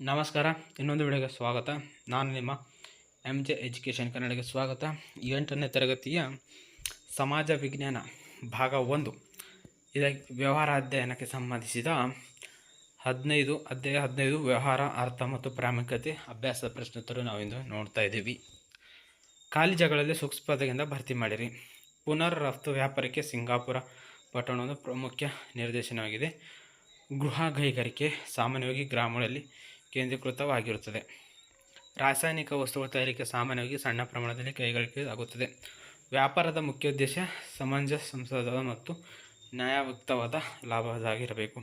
ನಮಸ್ಕಾರ, ಇನ್ನೊಂದು ವಿಡಿಯೋಗೆ ಸ್ವಾಗತ. ನಾನು ನಿಮ್ಮ ಎಂ ಜೆ ಎಜುಕೇಷನ್ ಕನ್ನಡಕ್ಕೆ ಸ್ವಾಗತ. ಎಂಟನೇ ತರಗತಿಯ ಸಮಾಜ ವಿಜ್ಞಾನ ಭಾಗ ಒಂದು. ಇದಕ್ಕೆ ವ್ಯವಹಾರ ಅಧ್ಯಯನಕ್ಕೆ ಸಂಬಂಧಿಸಿದ ಹದಿನೈದು, ಅಧ್ಯಾಯ ಹದಿನೈದು, ವ್ಯವಹಾರ, ಅರ್ಥ ಮತ್ತು ಪ್ರಾಮುಖ್ಯತೆ ಅಭ್ಯಾಸ ಪ್ರಶ್ನೋತ್ತರ ನಾವಿಂದು ನೋಡ್ತಾ ಇದ್ದೀವಿ. ಖಾಲಿ ಜಾಗಗಳಲ್ಲಿ ಸೂಕ್ಷ್ಮತೆಯಿಂದ ಭರ್ತಿ ಮಾಡಿರಿ. ಪುನರ್ ರಫ್ತು ವ್ಯಾಪಾರಕ್ಕೆ ಸಿಂಗಾಪುರ ಪಟ್ಟಣದ ಪ್ರಮುಖ ನಿರ್ದೇಶನವಾಗಿದೆ. ಗೃಹ ಕೈಗಾರಿಕೆ ಸಾಮಾನ್ಯವಾಗಿ ಗ್ರಾಮಗಳಲ್ಲಿ ಕೇಂದ್ರೀಕೃತವಾಗಿರುತ್ತದೆ. ರಾಸಾಯನಿಕ ವಸ್ತುಗಳ ತಯಾರಿಕೆ ಸಾಮಾನ್ಯವಾಗಿ ಸಣ್ಣ ಪ್ರಮಾಣದಲ್ಲಿ ಕೈಗಾರಿಕೆ ಆಗುತ್ತದೆ ವ್ಯಾಪಾರದ ಮುಖ್ಯ ಉದ್ದೇಶ ಸಮಂಜಸ ಮತ್ತು ನ್ಯಾಯಯುಕ್ತವಾದ ಲಾಭದಾಗಿರಬೇಕು.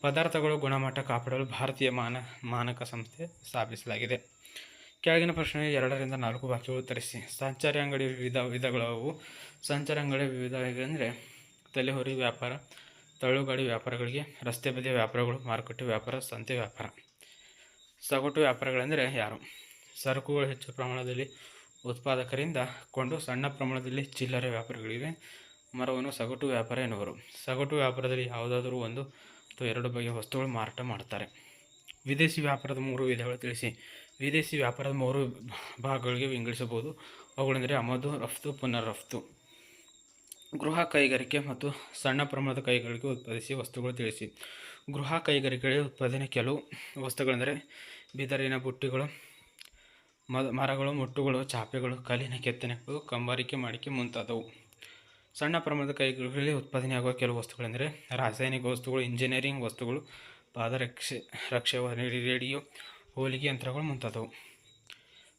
ಪದಾರ್ಥಗಳು ಗುಣಮಟ್ಟ ಕಾಪಾಡಲು ಭಾರತೀಯ ಮಾನ, ಮಾನಕ ಸಂಸ್ಥೆ ಸ್ಥಾಪಿಸಲಾಗಿದೆ. ಕೆಳಗಿನ ಪ್ರಶ್ನೆ ಎರಡರಿಂದ ನಾಲ್ಕು ವಾಕ್ಯಗಳು ಉತ್ತರಿಸಿ. ಸಂಚಾರಿ ಅಂಗಡಿ ವಿವಿಧ ವಿಧಗಳವು ಸಂಚಾರಿ ಅಂಗಡಿ ವಿವಿಧ ಅಂದರೆ ತಲೆಹೊರಿ ವ್ಯಾಪಾರ ತಳ್ಳುಗಾಡಿ ವ್ಯಾಪಾರಗಳಿಗೆ, ರಸ್ತೆ ಬದಿಯ ವ್ಯಾಪಾರಗಳು, ಮಾರುಕಟ್ಟೆ ವ್ಯಾಪಾರ, ಸಂತೆ ವ್ಯಾಪಾರ. ಸಗಟು ವ್ಯಾಪಾರಗಳೆಂದರೆ ಯಾರು? ಸರಕುಗಳು ಹೆಚ್ಚು ಪ್ರಮಾಣದಲ್ಲಿ ಉತ್ಪಾದಕರಿಂದ ಕೊಂಡು ಸಣ್ಣ ಪ್ರಮಾಣದಲ್ಲಿ ಚಿಲ್ಲರೆ ವ್ಯಾಪಾರಗಳಿವೆ. ಮರವನ್ನು ಸಗಟು ವ್ಯಾಪಾರ ಎನ್ನುವರು. ಸಗಟು ವ್ಯಾಪಾರದಲ್ಲಿ ಯಾವುದಾದರೂ ಒಂದು ಅಥವಾ ಎರಡು ಬಗೆಯ ವಸ್ತುಗಳು ಮಾರಾಟ ಮಾಡುತ್ತಾರೆ ವಿದೇಶಿ ವ್ಯಾಪಾರದ ಮೂರು ವಿಧಗಳು ತಿಳಿಸಿ. ವಿದೇಶಿ ವ್ಯಾಪಾರದ ಮೂರು ಭಾಗಗಳಿಗೆ ವಿಂಗಡಿಸಬಹುದು. ಅವುಗಳೆಂದರೆ ಆಮದು ರಫ್ತು ಪುನರ್ ರಫ್ತು ಗೃಹ ಕೈಗಾರಿಕೆ ಮತ್ತು ಸಣ್ಣ ಪ್ರಮಾಣದ ಕೈಗಾರಿಕೆ ಉತ್ಪಾದಿಸಿ ವಸ್ತುಗಳು ತಿಳಿಸಿ. ಗೃಹ ಕೈಗಾರಿಕೆಗಳಿಗೆ ಉತ್ಪಾದನೆ ಕೆಲವು ವಸ್ತುಗಳೆಂದರೆ ಬಿದರಿನ ಬುಟ್ಟಿಗಳು ಮರಗಳು, ಮುಟ್ಟುಗಳು, ಚಾಪೆಗಳು, ಕಲ್ಲಿನ ಕೆತ್ತನೆಗಳು, ಕಂಬಾರಿಕೆ ಮಾಡಿಕೆ ಮುಂತಾದವು. ಸಣ್ಣ ಪ್ರಮಾಣದ ಕೈಗಾರಿಕೆಗಳಲ್ಲಿ ಉತ್ಪಾದನೆಯಾಗುವ ಕೆಲವು ವಸ್ತುಗಳೆಂದರೆ ರಾಸಾಯನಿಕ ವಸ್ತುಗಳು, ಇಂಜಿನಿಯರಿಂಗ್ ವಸ್ತುಗಳು ಪಾದರಕ್ಷೆ ರಕ್ಷೆ ರೇಡಿಯೋ ಹೋಲಿಗೆ ಯಂತ್ರಗಳು ಮುಂತಾದವು.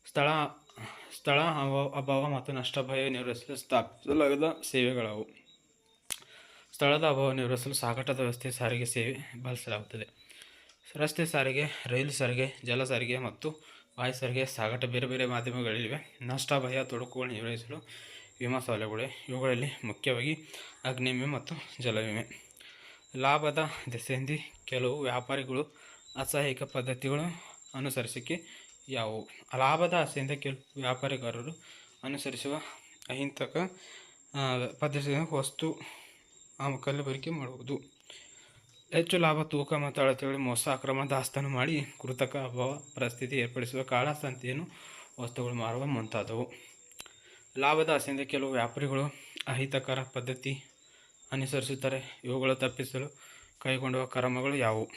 ಸ್ಥಳ ಸ್ಥಳ ಅಭಾವ ಮತ್ತು ನಷ್ಟ ಭಯ ನಿರ್ವಹಿಸಲು ಸ್ಥಾಪಿಸಲಾದ ಸೇವೆಗಳವು. ಸ್ಥಳದ ಅಭಾವ ನಿರ್ವಹಿಸಲು ಸಾಗಾಟದ ವ್ಯವಸ್ಥೆ ಸಾರಿಗೆ ಸೇವೆ ಬಳಸಲಾಗುತ್ತದೆ. ರಸ್ತೆ ಸಾರಿಗೆ, ರೈಲು ಸಾರಿಗೆ, ಜಲ ಸಾರಿಗೆ ಮತ್ತು ವಾಯು ಸಾರಿಗೆ, ಸಾಗಾಟ ಬೇರೆ ಬೇರೆ ಮಾಧ್ಯಮಗಳಿವೆ. ನಷ್ಟ ಭಯ ತೊಡಕುಗಳು ನಿರ್ವಹಿಸಲು ವಿಮಾ ಸೌಲಭ್ಯಗಳು ಇವುಗಳಲ್ಲಿ ಮುಖ್ಯವಾಗಿ ಅಗ್ನಿ ವಿಮೆ ಮತ್ತು ಜಲ ವಿಮೆ ಲಾಭದ ದೆಸೆಯಿಂದ ಕೆಲವು ವ್ಯಾಪಾರಿಗಳು ಅಸಹಾಯಕ ಪದ್ಧತಿಗಳು ಅನುಸರಿಸಿಕೆ ಯಾವುವು ಲಾಭದ ಆಸೆಯಿಂದ ಕೆಲವು ವ್ಯಾಪಾರಿಗಾರರು ಅನುಸರಿಸುವ ಅಹಿಂಸಕ ಪದ್ಧತಿ ವಸ್ತು ಕಲ್ಲಬರಿಕೆ ಮಾಡುವುದು. ಹೆಚ್ಚು ಲಾಭ, ತೂಕ ಮತ್ತು ಅಳತೆಗಳು ಮೋಸ, ಅಕ್ರಮ ದಾಸ್ತಾನು ಮಾಡಿ ಕೃತಕ ಅಭಾವ ಪರಿಸ್ಥಿತಿ ಏರ್ಪಡಿಸುವ ಕಾಳಸಂತೆಯನ್ನು ವಸ್ತುಗಳು ಮಾರುವ ಮುಂತಾದವು. ಲಾಭದ ಆಸೆಯಿಂದ ಕೆಲವು ವ್ಯಾಪಾರಿಗಳು ಅಹಿತಕರ ಪದ್ಧತಿ ಅನುಸರಿಸುತ್ತಾರೆ. ಇವುಗಳು ತಪ್ಪಿಸಲು ಕೈಗೊಂಡ ಕ್ರಮಗಳು ಯಾವುವು?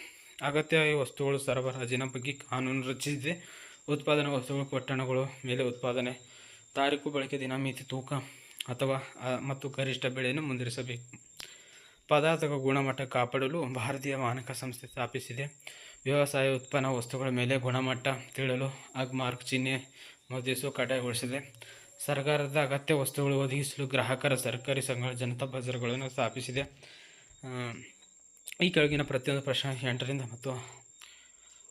ಅಗತ್ಯ ವಸ್ತುಗಳು ಸರಬರಾಜಿನ ಬಗ್ಗೆ ಕಾನೂನು ರಚಿಸಿದೆ. ಉತ್ಪಾದನಾ ವಸ್ತುಗಳು, ಪಟ್ಟಣಗಳು ಮೇಲೆ ಉತ್ಪಾದನೆ, ತಾರೀಕು, ಬಳಕೆ ದಿನಮಿತಿ ತೂಕ ಅಥವಾ ಮತ್ತು ಗರಿಷ್ಠ ಬೆಳೆಯನ್ನು ಮುಂದಿರಿಸಬೇಕು. ಪದಾರ್ಥಗಳ ಗುಣಮಟ್ಟ ಕಾಪಾಡಲು ಭಾರತೀಯ ಮಾನಕ ಸಂಸ್ಥೆ ಸ್ಥಾಪಿಸಿದೆ. ವ್ಯವಸಾಯ ಉತ್ಪನ್ನ ವಸ್ತುಗಳ ಮೇಲೆ ಗುಣಮಟ್ಟ ತಿಳಿಯಲು ಅಗ್ಮಾರ್ಕ್ ಚಿಹ್ನೆ ಮುದ್ರಿಸುವ ಕಡ್ಡಾಯಗೊಳಿಸಿದೆ. ಸರ್ಕಾರದ ಅಗತ್ಯ ವಸ್ತುಗಳು ಒದಗಿಸಲು ಗ್ರಾಹಕರ ಸರ್ಕಾರಿ ಸಂಘಗಳ ಜನತಾ ಬಜಾರ್ಗಳನ್ನು ಸ್ಥಾಪಿಸಿದೆ. ಈ ಕೆಳಗಿನ ಪ್ರತಿಯೊಂದು ಪ್ರಶ್ನೆ ಎಂಟರಿಂದ ಮತ್ತು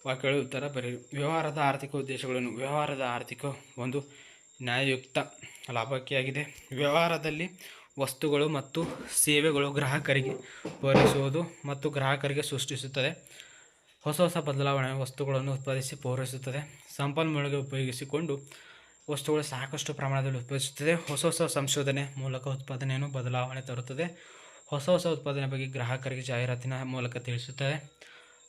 ವಾಕ್ಯಗಳು ಉತ್ತರ ಬರೆಯಿರಿ ವ್ಯವಹಾರದ ಆರ್ಥಿಕ ಉದ್ದೇಶಗಳನ್ನು. ವ್ಯವಹಾರದ ಆರ್ಥಿಕ ಒಂದು ನ್ಯಾಯಯುಕ್ತ ಲಾಭಕ್ಕಿಯಾಗಿದೆ. ವ್ಯವಹಾರದಲ್ಲಿ ವಸ್ತುಗಳು ಮತ್ತು ಸೇವೆಗಳು ಗ್ರಾಹಕರಿಗೆ ಪೂರೈಸುವುದು ಮತ್ತು ಗ್ರಾಹಕರಿಗೆ ಸೃಷ್ಟಿಸುತ್ತದೆ. ಹೊಸ ಹೊಸ ಬದಲಾವಣೆ ವಸ್ತುಗಳನ್ನು ಉತ್ಪಾದಿಸಿ ಪೂರೈಸುತ್ತದೆ. ಸಂಪನ್ಮೂಲಗೆ ಉಪಯೋಗಿಸಿಕೊಂಡು ವಸ್ತುಗಳು ಸಾಕಷ್ಟು ಪ್ರಮಾಣದಲ್ಲಿ ಉತ್ಪಾದಿಸುತ್ತದೆ. ಹೊಸ ಹೊಸ ಸಂಶೋಧನೆ ಮೂಲಕ ಉತ್ಪಾದನೆಯನ್ನು ಬದಲಾವಣೆ ತರುತ್ತದೆ. ಹೊಸ ಹೊಸ ಉತ್ಪಾದನೆ ಬಗ್ಗೆ ಗ್ರಾಹಕರಿಗೆ ಜಾಹೀರಾತಿನ ಮೂಲಕ ತಿಳಿಸುತ್ತದೆ.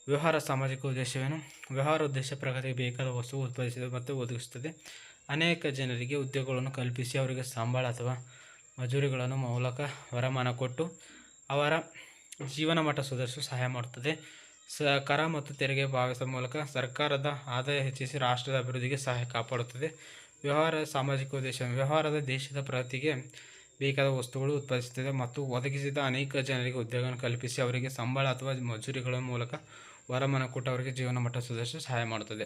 ವ್ಯವಹಾರ ಸಾಮಾಜಿಕ ಉದ್ದೇಶವೇನು? ವ್ಯವಹಾರ ಉದ್ದೇಶ ಪ್ರಗತಿಗೆ ಬೇಕಾದ ವಸ್ತು ಉತ್ಪಾದಿಸಿದ ಮತ್ತು ಒದಗಿಸುತ್ತದೆ. ಅನೇಕ ಜನರಿಗೆ ಉದ್ಯೋಗಗಳನ್ನು ಕಲ್ಪಿಸಿ ಅವರಿಗೆ ಸಂಬಳ ಅಥವಾ ಮಜೂರಿಗಳನ್ನು ಮೂಲಕ ವರಮಾನ ಕೊಟ್ಟು ಅವರ ಜೀವನ ಮಟ್ಟ ಸುಧಾರಿಸಲು ಸಹಾಯ ಮಾಡುತ್ತದೆ. ಸ ಕರ ಮತ್ತು ತೆರಿಗೆ ಭಾವಿಸುವ ಮೂಲಕ ಸರ್ಕಾರದ ಆದಾಯ ಹೆಚ್ಚಿಸಿ ರಾಷ್ಟ್ರದ ಅಭಿವೃದ್ಧಿಗೆ ಸಹಾಯ ಕಾಪಾಡುತ್ತದೆ. ವ್ಯವಹಾರ ಸಾಮಾಜಿಕ ಉದ್ದೇಶ, ವ್ಯವಹಾರದ ದೇಶದ ಪ್ರಗತಿಗೆ ಬೇಕಾದ ವಸ್ತುಗಳು ಉತ್ಪಾದಿಸುತ್ತದೆ ಮತ್ತು ಒದಗಿಸಿದ ಅನೇಕ ಜನರಿಗೆ ಉದ್ಯೋಗವನ್ನು ಕಲ್ಪಿಸಿ ಅವರಿಗೆ ಸಂಬಳ ಅಥವಾ ಮಜೂರಿಗಳ ಮೂಲಕ ವರಮಾನ ಕೊಟ್ಟವರಿಗೆ ಜೀವನ ಮಟ್ಟ ಸುಧಾರಿಸಲು ಸಹಾಯ ಮಾಡುತ್ತದೆ.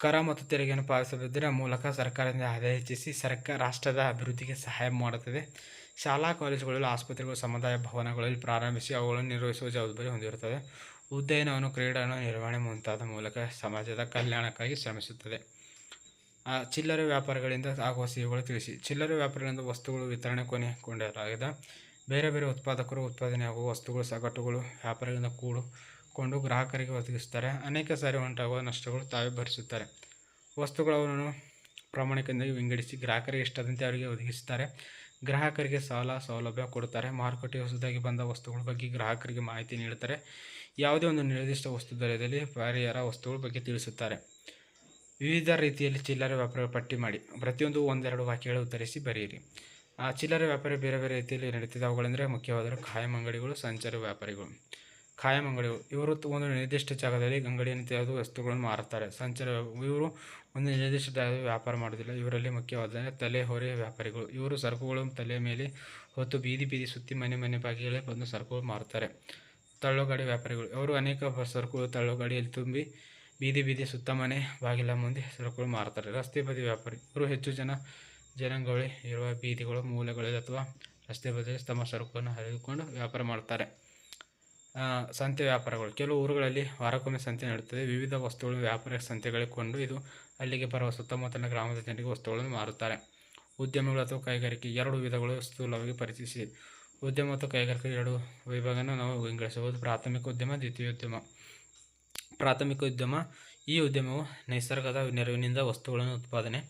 ಕರ ಮತ್ತು ತೆರಿಗೆಯನ್ನು ಪಾವತಿಸದಿದ್ದರ ಮೂಲಕ ಸರ್ಕಾರದಿಂದ ಆದಾಯ ಹೆಚ್ಚಿಸಿ ಸರ್ಕಾರ ರಾಷ್ಟ್ರದ ಅಭಿವೃದ್ಧಿಗೆ ಸಹಾಯ ಮಾಡುತ್ತದೆ. ಶಾಲಾ ಕಾಲೇಜುಗಳಲ್ಲಿ ಆಸ್ಪತ್ರೆಗಳು, ಸಮುದಾಯ ಭವನಗಳಲ್ಲಿ ಪ್ರಾರಂಭಿಸಿ ಅವುಗಳನ್ನು ನಿರ್ವಹಿಸುವ ಜವಾಬ್ದಾರಿ ಹೊಂದಿರುತ್ತದೆ. ಉದ್ಯಾನವನ್ನು ಕ್ರೀಡೆಯನ್ನು ನಿರ್ವಹಣೆ ಮುಂತಾದ ಮೂಲಕ ಸಮಾಜದ ಕಲ್ಯಾಣಕ್ಕಾಗಿ ಶ್ರಮಿಸುತ್ತದೆ. ಚಿಲ್ಲರೆ ವ್ಯಾಪಾರಗಳಿಂದ ಆಗುವ ಸೇವೆಗಳು ತಿಳಿಸಿ. ಚಿಲ್ಲರೆ ವ್ಯಾಪಾರಗಳಿಂದ ವಸ್ತುಗಳು ವಿತರಣೆ ಕೊನೆಗೊಂಡಲಾಗಿದೆ ಬೇರೆ ಬೇರೆ ಉತ್ಪಾದಕರು ಉತ್ಪಾದನೆಯಾಗುವ ವಸ್ತುಗಳು, ಸಗಟುಗಳು, ವ್ಯಾಪಾರಗಳಿಂದ ಕೂಡು ಕೊಂಡು ಗ್ರಾಹಕರಿಗೆ ಒದಗಿಸುತ್ತಾರೆ ಅನೇಕ ಸಾರಿ ಉಂಟಾಗುವ ನಷ್ಟಗಳು ತಾವೇ ಭರಿಸುತ್ತಾರೆ. ವಸ್ತುಗಳನ್ನು ಪ್ರಾಮಾಣಿಕದಿಂದ ವಿಂಗಡಿಸಿ ಗ್ರಾಹಕರಿಗೆ ಇಷ್ಟದಂತೆ ಅವರಿಗೆ ಒದಗಿಸುತ್ತಾರೆ ಗ್ರಾಹಕರಿಗೆ ಸಾಲ, ಸೌಲಭ್ಯ ಕೊಡುತ್ತಾರೆ. ಮಾರುಕಟ್ಟೆ ಹೊಸದಾಗಿ ಬಂದ ವಸ್ತುಗಳ ಬಗ್ಗೆ ಗ್ರಾಹಕರಿಗೆ ಮಾಹಿತಿ ನೀಡುತ್ತಾರೆ. ಯಾವುದೇ ಒಂದು ನಿರ್ದಿಷ್ಟ ವಸ್ತು ದರದಲ್ಲಿ ಪರಿಹಾರ ವಸ್ತುಗಳ ಬಗ್ಗೆ ತಿಳಿಸುತ್ತಾರೆ. ವಿವಿಧ ರೀತಿಯಲ್ಲಿ ಚಿಲ್ಲರೆ ವ್ಯಾಪಾರ ಪಟ್ಟಿ ಮಾಡಿ. ಪ್ರತಿಯೊಂದು ಒಂದೆರಡು ವಾಕ್ಯಗಳು ಉತ್ತರಿಸಿ ಬರೆಯಿರಿ. ಆ ಚಿಲ್ಲರೆ ವ್ಯಾಪಾರಿ ಬೇರೆ ಬೇರೆ ರೀತಿಯಲ್ಲಿ ನಡೀತಿದೆ. ಅವುಗಳೆಂದರೆ ಮುಖ್ಯವಾದರೆ ಖಾಯಂ ಅಂಗಡಿಗಳು, ಸಂಚಾರಿ ವ್ಯಾಪಾರಿಗಳು. ಖಾಯಂ ಅಂಗಡಿಗಳು ಇವರು ಒಂದು ನಿರ್ದಿಷ್ಟ ಜಾಗದಲ್ಲಿ ಅಂಗಡಿಯನ್ನು ತೆರೆದು ವಸ್ತುಗಳನ್ನು ಮಾರುತ್ತಾರೆ. ಸಂಚಾರ ಇವರು ಒಂದು ನಿರ್ದಿಷ್ಟ ಜಾಗದಲ್ಲಿ ವ್ಯಾಪಾರ ಮಾಡುವುದಿಲ್ಲ. ಇವರಲ್ಲಿ ಮುಖ್ಯವಾದ ತಲೆ, ಹೊರೆ, ವ್ಯಾಪಾರಿಗಳು. ಇವರು ಸರಕುಗಳು ತಲೆಯ ಮೇಲೆ ಹೊತ್ತು ಬೀದಿ ಬೀದಿ ಸುತ್ತಿ ಮನೆ ಮನೆ ಬಾಗಿಲೇ ಬಂದು ಸರಕುಗಳು ಮಾರುತ್ತಾರೆ. ತಳ್ಳುಗಾಡಿ ವ್ಯಾಪಾರಿಗಳು. ಅವರು ಅನೇಕ ಸರಕುಗಳು ತಳ್ಳುಗಾಡಿಯಲ್ಲಿ ತುಂಬಿ ಬೀದಿ ಬೀದಿ ಸುತ್ತ ಮನೆ ಬಾಗಿಲ ಮುಂದೆ ಸರಕುಗಳು ಮಾರುತ್ತಾರೆ. ರಸ್ತೆ ಬದಿ ವ್ಯಾಪಾರಿ. ಇವರು ಹೆಚ್ಚು ಜನ ಜನಾಂಗಗಳೇ ಇರುವ ಬೀದಿಗಳು, ಮೂಲೆಗಳಲ್ಲಿ ಅಥವಾ ರಸ್ತೆ ಬದಿಯಲ್ಲಿ ತಮ್ಮ ಸರಕುಗಳನ್ನು ಹರಿದುಕೊಂಡು ವ್ಯಾಪಾರ ಮಾಡುತ್ತಾರೆ. ಸಂತೆ ವ್ಯಾಪಾರಗಳು. ಕೆಲವು ಊರುಗಳಲ್ಲಿ ವಾರಕ್ಕೊಮ್ಮೆ ಸಂತೆ ನಡೆಯುತ್ತದೆ ವಿವಿಧ ವಸ್ತುಗಳು, ವ್ಯಾಪಾರ ಸಂತೆಗಳಿಗೆ ಕೊಂಡು ಇದು ಅಲ್ಲಿಗೆ ಬರುವ ಸುತ್ತಮುತ್ತಲಿನ ಗ್ರಾಮದ ಜನರಿಗೆ ವಸ್ತುಗಳನ್ನು ಮಾರುತ್ತಾರೆ. ಉದ್ಯಮಗಳು ಅಥವಾ ಕೈಗಾರಿಕೆ ಎರಡು ವಿಧಗಳು ಸ್ಥೂಲವಾಗಿ ಪರಿಚಯಿಸಿ. ಉದ್ಯಮ ಮತ್ತು ಕೈಗಾರಿಕೆ ಎರಡು ವಿಭಾಗನ ನಾವು ವಿಂಗಡಿಸಬಹುದು. ಪ್ರಾಥಮಿಕ ಉದ್ಯಮ, ದ್ವಿತೀಯ ಉದ್ಯಮ. ಪ್ರಾಥಮಿಕ ಉದ್ಯಮ, ಈ ಉದ್ಯಮವು ನೈಸರ್ಗದ ನೆರವಿನಿಂದ ವಸ್ತುಗಳನ್ನು ಉತ್ಪಾದನೆ,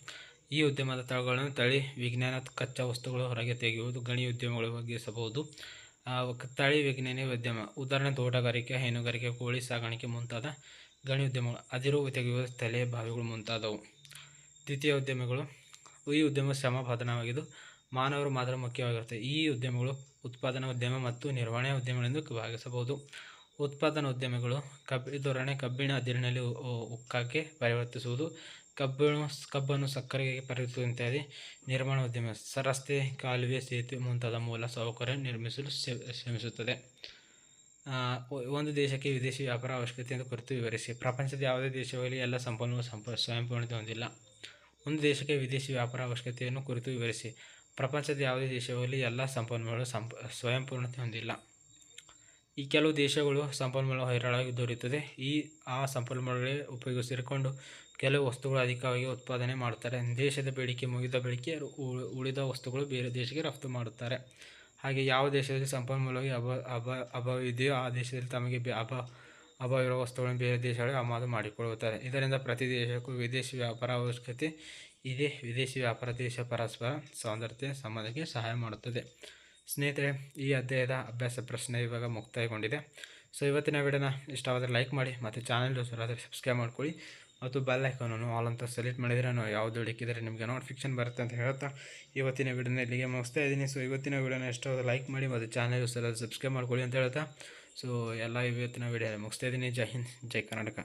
ಈ ಉದ್ಯಮದ ತಳಗಳನ್ನು ತಳಿ, ವಿಜ್ಞಾನ, ಕಚ್ಚಾ ವಸ್ತುಗಳು ಹೊರಗೆ ತೆಗೆಯುವುದು, ಗಣಿ ಉದ್ಯಮಗಳು ಕ- ತಳಿ ವಿಜ್ಞಾನಿ ಉದ್ಯಮ. ಉದಾಹರಣೆ, ತೋಟಗಾರಿಕೆ, ಹೈನುಗಾರಿಕೆ, ಕೋಳಿ ಸಾಗಾಣಿಕೆ ಮುಂತಾದ ಗಣಿ ಉದ್ಯಮಗಳು. ಅದಿರು ತೆಗೆಯುವ ತಲೆ ಬಾವಿಗಳು ಮುಂತಾದವು. ದ್ವಿತೀಯ ಉದ್ಯಮಗಳು. ಈ ಉದ್ಯಮ ಶ್ರಮಬಾಧನವಾಗಿದ್ದು ಮಾನವರು ಮಾತ್ರ ಮುಖ್ಯವಾಗಿರುತ್ತೆ ಈ ಉದ್ಯಮಗಳು ಉತ್ಪಾದನಾ ಉದ್ಯಮ ಮತ್ತು ನಿರ್ವಹಣೆ ಉದ್ಯಮಗಳೆಂದು ಭಾಗಿಸಬಹುದು ಉತ್ಪಾದನಾ ಉದ್ಯಮಗಳು ಕಬ್ಬಿ ಧೋರಣೆ ಕಬ್ಬಿಣ ಅದಿರಿನಲ್ಲಿ ಉ- ಉ- ಪರಿವರ್ತಿಸುವುದು. ಕಬ್ಬಿಣ ಕಬ್ಬನ್ನು ಸಕ್ಕರೆಗೆ ಪರಿವರ್ತಿಸುವಂತಾಗಿ ನಿರ್ಮಾಣ ಉದ್ಯಮ ರಸ್ತೆ, ಕಾಲುವೆ ಸೇತುವೆ ಮುಂತಾದ ಮೂಲ ಸೌಕರ್ಯ ನಿರ್ಮಿಸಲು ಶ್ರ- ಶ್ರಮಿಸುತ್ತದೆ. ಒಂದು ದೇಶಕ್ಕೆ ವಿದೇಶಿ ವ್ಯಾಪಾರ ಅವಶ್ಯಕತೆಯನ್ನು ಕುರಿತು ವಿವರಿಸಿ. ಪ್ರಪಂಚದ ಯಾವುದೇ ದೇಶಗಳಲ್ಲಿ ಎಲ್ಲ ಸಂಪನ್ಮೂಲ ಸಂಪ, ಸ್ವಯಂಪೂರ್ಣತೆ ಹೊಂದಿಲ್ಲ. ಒಂದು ದೇಶಕ್ಕೆ ವಿದೇಶಿ ವ್ಯಾಪಾರ ಅವಶ್ಯಕತೆಯನ್ನು ಕುರಿತು ವಿವರಿಸಿ. ಪ್ರಪಂಚದ ಯಾವುದೇ ದೇಶಗಳಲ್ಲಿ ಎಲ್ಲ ಸಂಪನ್ಮೂಲಗಳು ಸಂಪ, ಸ್ವಯಂಪೂರ್ಣತೆ ಹೊಂದಿಲ್ಲ. ಈ ಕೆಲವು ದೇಶಗಳು ಸಂಪನ್ಮೂಲ ಹೇರಳವಾಗಿ ದೊರೆಯುತ್ತದೆ. ಈ, ಆ ಸಂಪನ್ಮೂಲಗಳೇ ಉಪಯೋಗಿಸಿಕೊಂಡು ಕೆಲವು ವಸ್ತುಗಳು ಅಧಿಕವಾಗಿ ಉತ್ಪಾದನೆ ಮಾಡುತ್ತಾರೆ ದೇಶದ ಬೇಡಿಕೆ, ಮುಗಿದ ಬೇಡಿಕೆ ಉಳಿದ ವಸ್ತುಗಳು ಬೇರೆ ದೇಶಕ್ಕೆ ರಫ್ತು ಮಾಡುತ್ತಾರೆ. ಹಾಗೆ ಯಾವ ದೇಶದಲ್ಲಿ ಸಂಪನ್ಮೂಲವಾಗಿ ಅಭ ಅಭ, ಅಭಾವ ಇದೆಯೋ ಆ ದೇಶದಲ್ಲಿ ತಮಗೆ ಬೆ- ಅಭ, ಅಭಾವ ಇರುವ ವಸ್ತುಗಳನ್ನು ಬೇರೆ ದೇಶಗಳಿಗೆ ಆಮದು ಮಾಡಿಕೊಳ್ಳುತ್ತಾರೆ. ಇದರಿಂದ ಪ್ರತಿ ದೇಶಕ್ಕೂ ವಿದೇಶಿ ವ್ಯಾಪಾರ ಅವಶ್ಯಕತೆ ಇದೆ. ವಿದೇಶಿ ವ್ಯಾಪಾರ ದೇಶ ಪರಸ್ಪರ ಸೌಂದರ್ಯ, ಸಂಬಂಧಕ್ಕೆ ಸಹಾಯ ಮಾಡುತ್ತದೆ. ಸ್ನೇಹಿತರೆ, ಈ ಅಧ್ಯಾಯದ ಅಭ್ಯಾಸ ಪ್ರಶ್ನೆ ಇವಾಗ ಮುಕ್ತಾಯಗೊಂಡಿದೆ. ಸೊ ಇವತ್ತಿನ ವಿಡಿಯೋನ ಇಷ್ಟವಾದರೆ ಲೈಕ್ ಮಾಡಿ ಮತ್ತು ಚಾನಲ್ ಸಬ್ಸ್ಕ್ರೈಬ್ ಮಾಡ್ಕೊಳ್ಳಿ. ಮತ್ತು ಬೆಲ್ ಐಕಾನನ್ನು ಆಲ್ ಅಂತ ಸೆಲೆಕ್ಟ್ ಮಾಡಿದರೆ ನಾವು ಯಾವುದು ಹುಡುಕಿದರೆ ನಿಮಗೆ ನೋಟಿಫಿಕೇಶನ್ ಬರುತ್ತೆ ಅಂತ ಹೇಳ್ತಾ ಇವತ್ತಿನ ವಿಡಿಯೋನ ಇಲ್ಲಿಗೆ ಮುಗಿಸ್ತಾ ಇದ್ದೀನಿ. ಸೊ ಇವತ್ತಿನ ವಿಡಿಯೋನ ಎಷ್ಟೋ ಲೈಕ್ ಮಾಡಿ ಮತ್ತು ಚಾನಲ್ ಸಲ ಸಬ್ಸ್ಕ್ರೈಬ್ ಮಾಡ್ಕೊಳ್ಳಿ ಅಂತ ಹೇಳ್ತಾ. ಸೊ ಎಲ್ಲ ಇವತ್ತಿನ ವಿಡಿಯೋ ಮುಗಿಸ್ತಾ ಇದ್ದೀನಿ. ಜೈ ಹಿಂದ್, ಜೈ ಕರ್ನಾಟಕ.